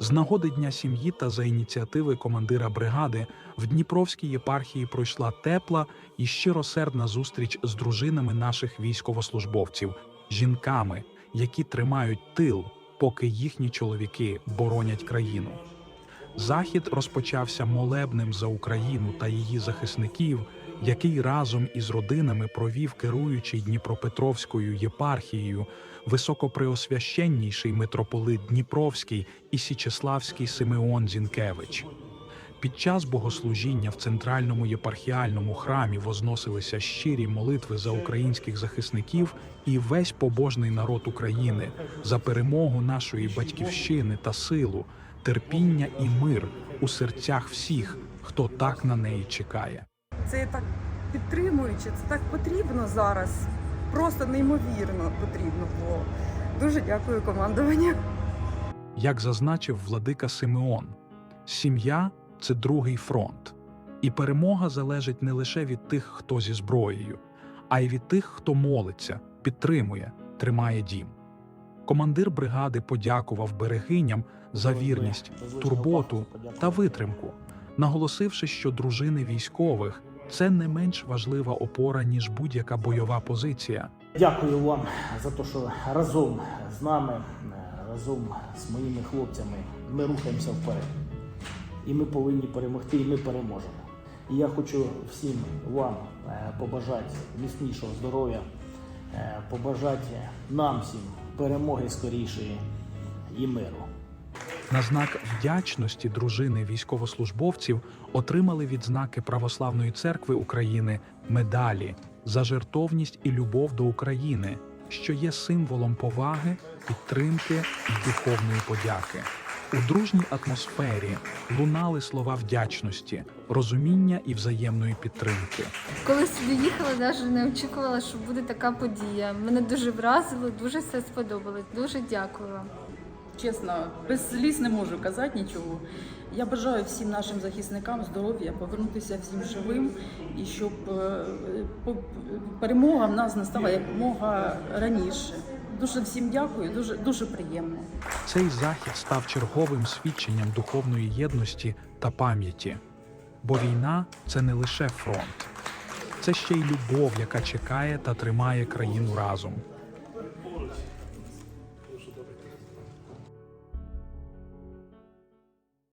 З нагоди Дня сім'ї та за ініціативи командира бригади в Дніпровській єпархії пройшла тепла і щиросердна зустріч з дружинами наших військовослужбовців, жінками, які тримають тил, поки їхні чоловіки боронять країну. Захід розпочався молебним за Україну та її захисників, який разом із родинами провів керуючий Дніпропетровською єпархією високопреосвященніший митрополит Дніпровський і Січеславський Симеон Зінкевич. Під час богослужіння в центральному єпархіальному храмі возносилися щирі молитви за українських захисників і весь побожний народ України за перемогу нашої батьківщини та силу, терпіння і мир у серцях всіх, хто так на неї чекає. Це так підтримуюче, це так потрібно зараз. Просто неймовірно потрібно було. Дуже дякую командуванню. Як зазначив владика Симеон, сім'я це другий фронт, і перемога залежить не лише від тих, хто зі зброєю, а й від тих, хто молиться, підтримує, тримає дім. Командир бригади подякував берегиням за вірність, турботу та витримку, наголосивши, що дружини військових це не менш важлива опора ніж будь-яка бойова позиція. Дякую вам за те, що разом з нами, разом з моїми хлопцями ми рухаємося вперед. І ми повинні перемогти, і ми переможемо. І я хочу всім вам е, побажати міцнішого здоров'я, е, побажати нам всім перемоги скорішої і миру. На знак вдячності дружини військовослужбовців отримали відзнаки Православної церкви України медалі за жертовність і любов до України, що є символом поваги, підтримки і духовної подяки. У дружній атмосфері лунали слова вдячності, розуміння і взаємної підтримки. Коли сюди їхала, навіть не очікувала, що буде така подія. Мене дуже вразило, дуже все сподобалось. Дуже дякую вам. Чесно, без сліз не можу казати нічого. Я бажаю всім нашим захисникам здоров'я, повернутися всім живим і щоб е, перемога в нас настала якомога раніше. Дуже всім дякую, дуже дуже приємно. Цей захід став черговим свідченням духовної єдності та пам'яті. Бо війна це не лише фронт, це ще й любов, яка чекає та тримає країну разом.